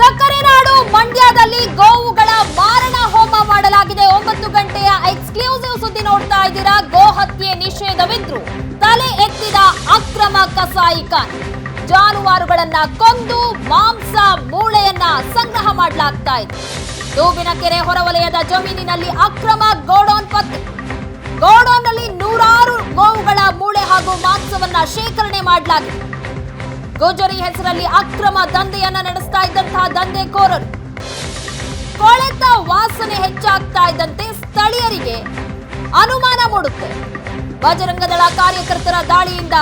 ಸಕ್ಕರೆ ನಾಡು ಮಂಡ್ಯದಲ್ಲಿ ಗೋವುಗಳ ಮಾರಣ ಹೋಮ ಮಾಡಲಾಗಿದೆ. ಒಂಬತ್ತು ಗಂಟೆಯ ಎಕ್ಸ್ಕ್ಲೂಸಿವ್ ಸುದ್ದಿ ನೋಡ್ತಾ ಇದ್ದೀರಾ? ಗೋ ಹತ್ಯೆ ನಿಷೇಧವಿದ್ರು. ತಲೆ ಎತ್ತಿದ ಅಕ್ರಮ ಕಸಾಯಿಕ ಜಾನುವಾರುಗಳನ್ನ ಕೊಂದು ಮಾಂಸ ಮೂಳೆಯನ್ನ ಸಂಗ್ರಹ ಮಾಡಲಾಗ್ತಾ ಇದೆ. ಕೆರೆ ಹೊರವಲಯದ ಜಮೀನಿನಲ್ಲಿ ಅಕ್ರಮ ಗೋಡೌನ್ ಪತ್ತೆ. ಗೋಡೌನ್ನಲ್ಲಿ ನೂರಾರು ಗೋವುಗಳ ಮೂಳೆ ಹಾಗೂ ಮಾಂಸವನ್ನ ಶೇಖರಣೆ ಮಾಡಲಾಗಿದೆ. ಗುಜರಿ ಹೆಸರಲ್ಲಿ ಅಕ್ರಮ ದಂಧೆಯನ್ನ ನಡೆಸ್ತಾ ಇದ್ದಂತಹ ದಂಧೆಕೋರರು. ಕೊಳೆತ ವಾಸನೆ ಹೆಚ್ಚಾಗ್ತಾ ಇದ್ದಂತೆ ಸ್ಥಳೀಯರಿಗೆ ಅನುಮಾನ ಮೂಡುತ್ತೆ. ಬಜರಂಗದಳ ಕಾರ್ಯಕರ್ತರ ದಾಳಿಯಿಂದ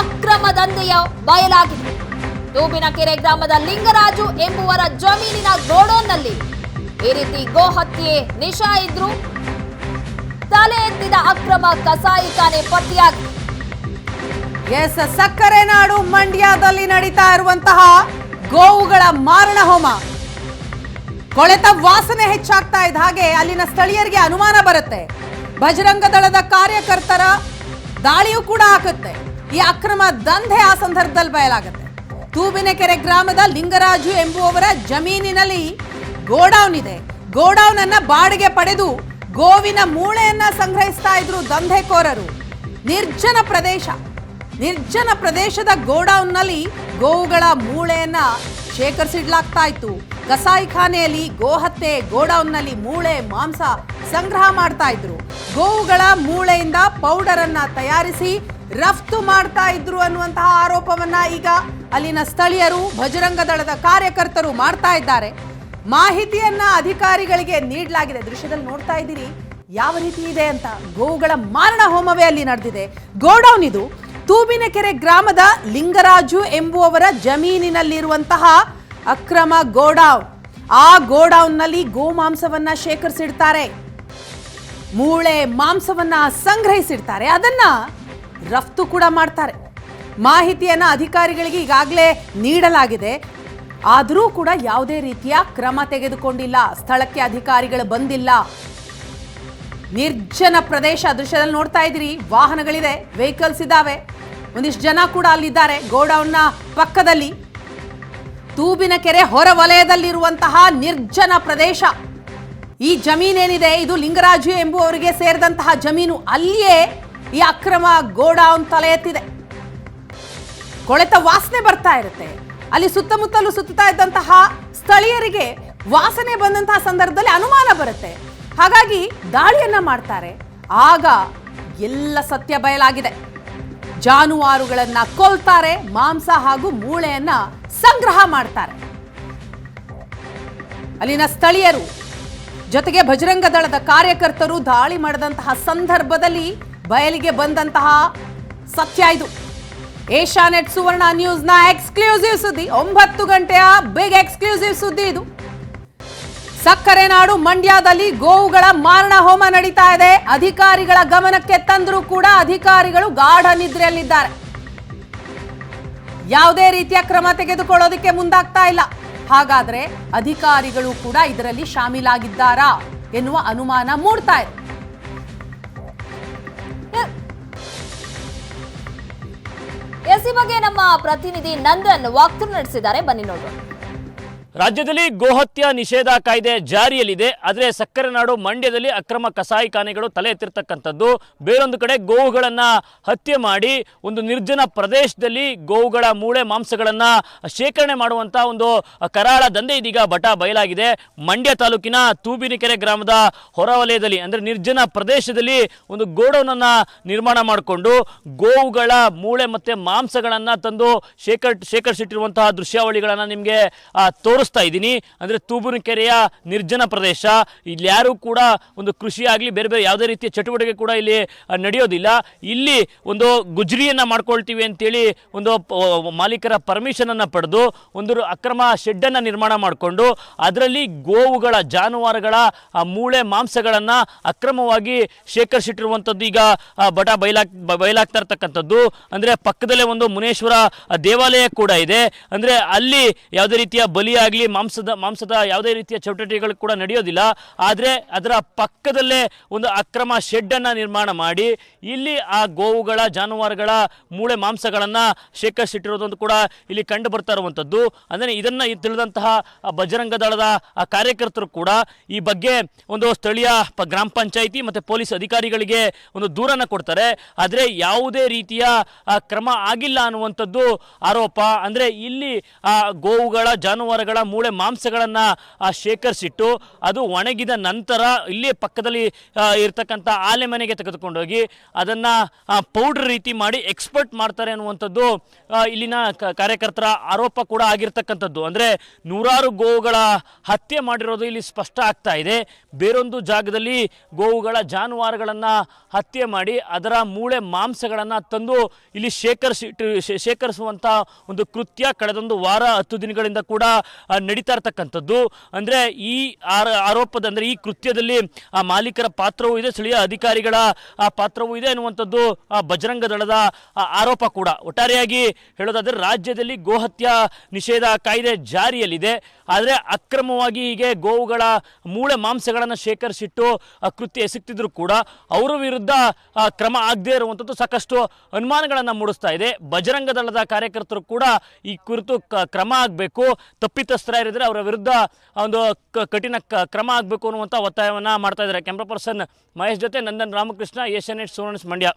ಅಕ್ರಮ ದಂಧೆಯ ಬಯಲಾಗಿದೆ. ತೂಬಿನಕೆರೆ ಗ್ರಾಮದ ಲಿಂಗರಾಜು ಎಂಬುವರ ಜಮೀನಿನ ಗೋಡೋನ್ನಲ್ಲಿ ಈ ರೀತಿ ಗೋಹತ್ಯೆ ನಿಶಾ ಇದ್ರು ತಲೆ ಎತ್ತಿದ ಅಕ್ರಮ ಕಸಾಯಿಖಾನೆ ಪತ್ತೆಯಾಗಿದೆ. ಎಸ್, ಸಕ್ಕರೆ ನಾಡು ಮಂಡ್ಯದಲ್ಲಿ ನಡೀತಾ ಇರುವಂತಹ ಗೋವುಗಳ ಮಾರಣ ಹೋಮ. ಕೊಳೆತ ವಾಸನೆ ಹೆಚ್ಚಾಗ್ತಾ ಇದ್ದ ಹಾಗೆ ಅಲ್ಲಿನ ಸ್ಥಳೀಯರಿಗೆ ಅನುಮಾನ ಬರುತ್ತೆ. ಬಜರಂಗ ದಳದ ಕಾರ್ಯಕರ್ತರ ದಾಳಿಯೂ ಕೂಡ ಹಾಕುತ್ತೆ ಈ ಅಕ್ರಮ ದಂಧೆ ಆ ಸಂದರ್ಭದಲ್ಲಿ ಬಯಲಾಗುತ್ತೆ. ತೂಬಿನಕೆರೆ ಗ್ರಾಮದ ಲಿಂಗರಾಜು ಎಂಬುವವರ ಜಮೀನಿನಲ್ಲಿ ಗೋಡೌನ್ ಇದೆ. ಗೋಡೌನ್ ಅನ್ನ ಬಾಡಿಗೆ ಪಡೆದು ಗೋವಿನ ಮೂಳೆಯನ್ನ ಸಂಗ್ರಹಿಸ್ತಾ ಇದ್ರು ದಂಧೆಕೋರರು. ನಿರ್ಜನ ಪ್ರದೇಶ. ನಿರ್ಜನ ಪ್ರದೇಶದ ಗೋಡೌನ್ನಲ್ಲಿ ಗೋವುಗಳ ಮೂಳೆಯನ್ನ ಶೇಖರಿಸಿಡ್ಲಾಗ್ತಾ ಇತ್ತು ಕಸಾಯಿಖಾನೆಯಲ್ಲಿ ಗೋಹತ್ಯೆ ಗೋಡೌನ್ನಲ್ಲಿ ಮೂಳೆ, ಮಾಂಸ ಸಂಗ್ರಹ ಮಾಡ್ತಾ ಇದ್ರು ಗೋವುಗಳ ಮೂಳೆಯಿಂದ ಪೌಡರ್ ಅನ್ನ ತಯಾರಿಸಿ ರಫ್ತು ಮಾಡ್ತಾ ಇದ್ರು ಅನ್ನುವಂತಹ ಆರೋಪವನ್ನ ಈಗ ಅಲ್ಲಿನ ಸ್ಥಳೀಯರು ಬಜರಂಗ ದಳದ ಕಾರ್ಯಕರ್ತರು ಮಾಡ್ತಾ ಇದ್ದಾರೆ ಮಾಹಿತಿಯನ್ನ ಅಧಿಕಾರಿಗಳಿಗೆ ನೀಡಲಾಗಿದೆ. ದೃಶ್ಯದಲ್ಲಿ ನೋಡ್ತಾ ಇದ್ದೀರಿ, ಯಾವ ರೀತಿ ಇದೆ ಅಂತ. ಗೋವುಗಳ ಮಾರಣ ಹೋಮವೇ ಅಲ್ಲಿ ನಡೆದಿದೆ. ಗೋಡೌನ್ ಇದು. ತೂಬಿನಕೆರೆ ಗ್ರಾಮದ ಲಿಂಗರಾಜು ಎಂಬುವವರ ಜಮೀನಿನಲ್ಲಿರುವಂತಹ ಅಕ್ರಮ ಗೋಡೌನ್. ಆ ಗೋಡೌನ್ನಲ್ಲಿ ಗೋಮಾಂಸವನ್ನ ಶೇಖರಿಸಿಡ್ತಾರೆ. ಮೂಳೆ ಮಾಂಸವನ್ನ ಸಂಗ್ರಹಿಸಿಡ್ತಾರೆ. ಅದನ್ನ ರಫ್ತು ಕೂಡ ಮಾಡ್ತಾರೆ. ಮಾಹಿತಿಯನ್ನ ಅಧಿಕಾರಿಗಳಿಗೆ ಈಗಾಗಲೇ ನೀಡಲಾಗಿದೆ. ಆದರೂ ಕೂಡ ಯಾವುದೇ ರೀತಿಯ ಕ್ರಮ ತೆಗೆದುಕೊಂಡಿಲ್ಲ. ಸ್ಥಳಕ್ಕೆ ಅಧಿಕಾರಿಗಳು ಬಂದಿಲ್ಲ. ನಿರ್ಜನ ಪ್ರದೇಶ ದೃಶ್ಯದಲ್ಲಿ ನೋಡ್ತಾ ಇದ್ದೀರಿ. ವಾಹನಗಳಿದೆ ವೆಹಿಕಲ್ಸ್ ಇದ್ದಾವೆ. ಒಂದಿಷ್ಟು ಜನ ಕೂಡ ಅಲ್ಲಿದ್ದಾರೆ. ಗೋಡೌನ್ನ ಪಕ್ಕದಲ್ಲಿ ತೂಬಿನ ಕೆರೆ ಹೊರ ವಲಯದಲ್ಲಿರುವಂತಹ ನಿರ್ಜನ ಪ್ರದೇಶ. ಈ ಜಮೀನೇನಿದೆ? ಇದು ಲಿಂಗರಾಜು ಎಂಬುವವರಿಗೆ ಸೇರಿದಂತಹ ಜಮೀನು. ಅಲ್ಲಿಯೇ ಈ ಅಕ್ರಮ ಗೋಡೌನ್ ತಲೆ ಎತ್ತಿದೆ. ಕೊಳೆತ ವಾಸನೆ ಬರ್ತಾ ಇರುತ್ತೆ. ಅಲ್ಲಿ ಸುತ್ತಮುತ್ತಲು ಸುತ್ತಾ ಇದ್ದಂತಹ ಸ್ಥಳೀಯರಿಗೆ ವಾಸನೆ ಬಂದಂತಹ ಸಂದರ್ಭದಲ್ಲಿ ಅನುಮಾನ ಬರುತ್ತೆ. ಹಾಗಾಗಿ ದಾಳಿಯನ್ನ ಮಾಡ್ತಾರೆ. ಆಗ ಎಲ್ಲ ಸತ್ಯ ಬಯಲಾಗಿದೆ. ಜಾನುವಾರುಗಳನ್ನ ಕೊಲ್ತಾರೆ, ಮಾಂಸ ಹಾಗೂ ಮೂಳೆಯನ್ನ ಸಂಗ್ರಹ ಮಾಡ್ತಾರೆ. ಅಲ್ಲಿನ ಸ್ಥಳೀಯರು ಜೊತೆಗೆ ಬಜರಂಗ ದಳದ ಕಾರ್ಯಕರ್ತರು ದಾಳಿ ಮಾಡಿದಂತಹ ಸಂದರ್ಭದಲ್ಲಿ ಬಯಲಿಗೆ ಬಂದಂತಹ ಸತ್ಯ ಇದು. ಏಷ್ಯಾನೆಟ್ ಸುವರ್ಣ ನ್ಯೂಸ್ನ ಎಕ್ಸ್ಕ್ಲೂಸಿವ್ ಸುದ್ದಿ, ಒಂಬತ್ತು ಗಂಟೆಯ ಬಿಗ್ ಎಕ್ಸ್ಕ್ಲೂಸಿವ್ ಸುದ್ದಿ ಇದು. ಸಕ್ಕರೆ ನಾಡು ಮಂಡ್ಯದಲ್ಲಿ ಗೋವುಗಳ ಮಾರಣ ಹೋಮ ನಡೀತಾ ಇದೆ ಅಧಿಕಾರಿಗಳ ಗಮನಕ್ಕೆ ತಂದರೂ ಕೂಡ ಅಧಿಕಾರಿಗಳು ಗಾಢ ನಿದ್ರೆಯಲ್ಲಿದ್ದಾರೆ ಯಾವುದೇ ರೀತಿಯ ಕ್ರಮ ತೆಗೆದುಕೊಳ್ಳೋದಕ್ಕೆ ಮುಂದಾಗ್ತಾ ಇಲ್ಲ ಹಾಗಾದ್ರೆ ಅಧಿಕಾರಿಗಳು ಕೂಡ ಇದರಲ್ಲಿ ಶಾಮೀಲಾಗಿದ್ದಾರಾ ಎನ್ನುವ ಅನುಮಾನ ಮೂಡ್ತಾ ಇದೆ ಎಸಿ ಬಗ್ಗೆ ನಮ್ಮ ಪ್ರತಿನಿಧಿ ನಂದನ್ ವಾಕ್ತು ನಡೆಸಿದ್ದಾರೆ ಬನ್ನಿ ನೋಡೋಣ ರಾಜ್ಯದಲ್ಲಿ ಗೋಹತ್ಯೆ ನಿಷೇಧ ಕಾಯ್ದೆ ಜಾರಿಯಲ್ಲಿದೆ. ಆದರೆ ಸಕ್ಕರೆ ನಾಡು ಮಂಡ್ಯದಲ್ಲಿ ಅಕ್ರಮ ಕಸಾಯಿಖಾನೆಗಳು ತಲೆ ಎತ್ತಿರ್ತಕ್ಕಂಥದ್ದು. ಬೇರೊಂದು ಕಡೆ ಗೋವುಗಳನ್ನು ಹತ್ಯೆ ಮಾಡಿ ಒಂದು ನಿರ್ಜನ ಪ್ರದೇಶದಲ್ಲಿ ಗೋವುಗಳ ಮೂಳೆ ಮಾಂಸಗಳನ್ನು ಶೇಖರಣೆ ಮಾಡುವಂಥ ಒಂದು ಕರಾಳ ದಂಧೆ ಇದೀಗ ಬಟ ಬಯಲಾಗಿದೆ. ಮಂಡ್ಯ ತಾಲೂಕಿನ ತೂಬಿನಿಕೆರೆ ಗ್ರಾಮದ ಹೊರವಲಯದಲ್ಲಿ ಅಂದರೆ ನಿರ್ಜನ ಪ್ರದೇಶದಲ್ಲಿ ಒಂದು ಗೋಡೌನನ್ನು ನಿರ್ಮಾಣ ಮಾಡಿಕೊಂಡು ಗೋವುಗಳ ಮೂಳೆ ಮತ್ತೆ ಮಾಂಸಗಳನ್ನು ತಂದು ಶೇಖರ್ ಶೇಖರಿಸಿಟ್ಟಿರುವಂತಹ ದೃಶ್ಯಾವಳಿಗಳನ್ನು ನಿಮಗೆ ತೋರಿಸ್ತಾ ಇದ್ದೀನಿ. ಅಂದರೆ ತೂಬುನಕೆರೆಯ ನಿರ್ಜನ ಪ್ರದೇಶ. ಇಲ್ಲಿ ಯಾರೂ ಕೂಡ ಒಂದು ಕೃಷಿ ಆಗಲಿ ಬೇರೆ ಬೇರೆ ಯಾವುದೇ ರೀತಿಯ ಚಟುವಟಿಕೆ ಕೂಡ ಇಲ್ಲಿ ನಡೆಯೋದಿಲ್ಲ. ಇಲ್ಲಿ ಒಂದು ಗುಜರಿಯನ್ನು ಮಾಡ್ಕೊಳ್ತೀವಿ ಅಂತೇಳಿ ಒಂದು ಮಾಲೀಕರ ಪರ್ಮಿಷನನ್ನು ಪಡೆದು ಒಂದು ಅಕ್ರಮ ಶೆಡ್ಡನ್ನು ನಿರ್ಮಾಣ ಮಾಡಿಕೊಂಡು ಅದರಲ್ಲಿ ಗೋವುಗಳ, ಜಾನುವಾರುಗಳ ಮೂಳೆ ಮಾಂಸಗಳನ್ನು ಅಕ್ರಮವಾಗಿ ಶೇಖರಿಸಿಟ್ಟಿರುವಂಥದ್ದು ಈಗ ಬಟ ಬಯಲಾಗ್ ಬಯಲಾಗ್ತಾ ಇರ್ತಕ್ಕಂಥದ್ದು. ಅಂದರೆ ಪಕ್ಕದಲ್ಲೇ ಒಂದು ಮುನೇಶ್ವರ ದೇವಾಲಯ ಕೂಡ ಇದೆ. ಅಂದರೆ ಅಲ್ಲಿ ಯಾವುದೇ ರೀತಿಯ ಬಲಿಯಾಗಿ ಆಗಲಿ ಮಾಂಸದ ಮಾಂಸದ ಯಾವುದೇ ರೀತಿಯ ಚಟುವಟಿಕೆಗಳು ಕೂಡ ನಡೆಯೋದಿಲ್ಲ. ಆದರೆ ಅದರ ಪಕ್ಕದಲ್ಲೇ ಒಂದು ಅಕ್ರಮ ಶೆಡ್ಡನ್ನು ನಿರ್ಮಾಣ ಮಾಡಿ, ಇಲ್ಲಿ ಆ ಗೋವುಗಳ, ಜಾನುವಾರುಗಳ ಮೂಳೆ ಮಾಂಸಗಳನ್ನು ಶೇಖರಿಸಿಟ್ಟಿರೋದೊಂದು ಕೂಡ ಇಲ್ಲಿ ಕಂಡು ಬರ್ತಾ ಇರುವಂಥದ್ದು. ಅಂದರೆ ಇದನ್ನು ತಿಳಿದಂತಹ ಬಜರಂಗ ದಳದ ಆ ಕಾರ್ಯಕರ್ತರು ಕೂಡ ಈ ಬಗ್ಗೆ ಒಂದು ಸ್ಥಳೀಯ ಗ್ರಾಮ ಪಂಚಾಯಿತಿ ಮತ್ತು ಪೊಲೀಸ್ ಅಧಿಕಾರಿಗಳಿಗೆ ಒಂದು ದೂರನ್ನು ಕೊಡ್ತಾರೆ. ಆದರೆ ಯಾವುದೇ ರೀತಿಯ ಕ್ರಮ ಆಗಿಲ್ಲ ಅನ್ನುವಂಥದ್ದು ಆರೋಪ. ಅಂದರೆ ಇಲ್ಲಿ ಆ ಗೋವುಗಳ, ಜಾನುವಾರುಗಳ ಮೂಳೆ ಮಾಂಸಗಳನ್ನು ಶೇಖರಿಸಿಟ್ಟು ಅದು ಒಣಗಿದ ನಂತರ ಇಲ್ಲೇ ಪಕ್ಕದಲ್ಲಿ ಇರ್ತಕ್ಕಂಥ ಆಲೆ ಮನೆಗೆ ತೆಗೆದುಕೊಂಡೋಗಿ ಅದನ್ನು ಪೌಡ್ರ್ ರೀತಿ ಮಾಡಿ ಎಕ್ಸ್ಪರ್ಟ್ ಮಾಡ್ತಾರೆ ಅನ್ನುವಂಥದ್ದು ಇಲ್ಲಿನ ಕಾರ್ಯಕರ್ತರ ಆರೋಪ ಕೂಡ ಆಗಿರ್ತಕ್ಕಂಥದ್ದು. ಅಂದರೆ ನೂರಾರು ಗೋವುಗಳ ಹತ್ಯೆ ಮಾಡಿರೋದು ಇಲ್ಲಿ ಸ್ಪಷ್ಟ ಆಗ್ತಾ ಇದೆ. ಬೇರೊಂದು ಜಾಗದಲ್ಲಿ ಗೋವುಗಳ ಜಾನುವಾರುಗಳನ್ನು ಹತ್ಯೆ ಮಾಡಿ ಅದರ ಮೂಳೆ ಮಾಂಸಗಳನ್ನು ತಂದು ಇಲ್ಲಿ ಶೇಖರಿಸಿ ಶೇಖರಿಸುವಂಥ ಒಂದು ಕೃತ್ಯ ಕಳೆದೊಂದು ವಾರ, ಹತ್ತು ದಿನಗಳಿಂದ ಕೂಡ ನಡೀತಾ ಇರತಕ್ಕಂಥದ್ದು. ಅಂದರೆ ಈ ಆರ- ಆರೋಪದ ಅಂದರೆ ಈ ಕೃತ್ಯದಲ್ಲಿ ಆ ಮಾಲೀಕರ ಪಾತ್ರವೂ ಇದೆ, ಸ್ಥಳೀಯ ಅಧಿಕಾರಿಗಳ, ಆ, ಪಾತ್ರವೂ ಇದೆ ಎನ್ನುವಂಥದ್ದು ಆ, ಬಜರಂಗ ದಳದ ಆರೋಪ ಕೂಡ. ಒಟ್ಟಾರೆಯಾಗಿ ಹೇಳೋದಾದರೆ ರಾಜ್ಯದಲ್ಲಿ ಗೋಹತ್ಯಾ ನಿಷೇಧ ಕಾಯ್ದೆ ಜಾರಿಯಲ್ಲಿದೆ. ಆದರೆ ಅಕ್ರಮವಾಗಿ ಹೀಗೆ ಗೋವುಗಳ ಮೂಳೆ ಮಾಂಸಗಳನ್ನು ಶೇಖರಿಸಿಟ್ಟು ಕೃತ್ಯ ಎಸಗ್ತಿದ್ರು ಕೂಡ ಅವರ ವಿರುದ್ಧ ಕ್ರಮ ಆಗದೇ ಇರುವಂಥದ್ದು ಸಾಕಷ್ಟು ಅನುಮಾನಗಳನ್ನು ಮೂಡಿಸ್ತಾ ಇದೆ. ಬಜರಂಗ ದಳದ ಕಾರ್ಯಕರ್ತರು ಕೂಡ ಈ ಕುರಿತು ಕ್ರಮ ಆಗಬೇಕು ತಪ್ಪಿತಸ್ಥರಿದ್ರೆ ಅವರ ವಿರುದ್ಧ ಒಂದು ಕ- ಕಠಿಣ ಕ- ಕ್ರಮ ಆಗಬೇಕು ಅನ್ನುವಂಥ ಒತ್ತಾಯವನ್ನು ಮಾಡ್ತಾ ಇದ್ದಾರೆ. ಕ್ಯಾಮ್ರಾ ಪರ್ಸನ್ ಮಹೇಶ್ ಜೊತೆ ನಂದನ್ ರಾಮಕೃಷ್ಣ ಏಷ್ಯನ್ ಏಟ್ ಸುವರ್ಣಸ್ ಮಂಡ್ಯ.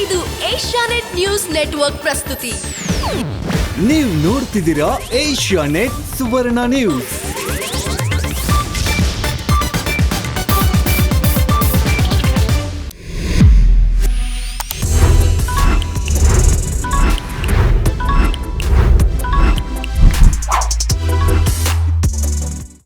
ಇದು ಏಷ್ಯಾನೆಟ್ ನ್ಯೂಸ್ ನೆಟ್ವರ್ಕ್ ಪ್ರಸ್ತುತಿ. ನೀವು ನೋಡ್ತಿದ್ದೀರಾ ಏಷ್ಯಾ ನೆಟ್ ಸುವರ್ಣ ನ್ಯೂಸ್.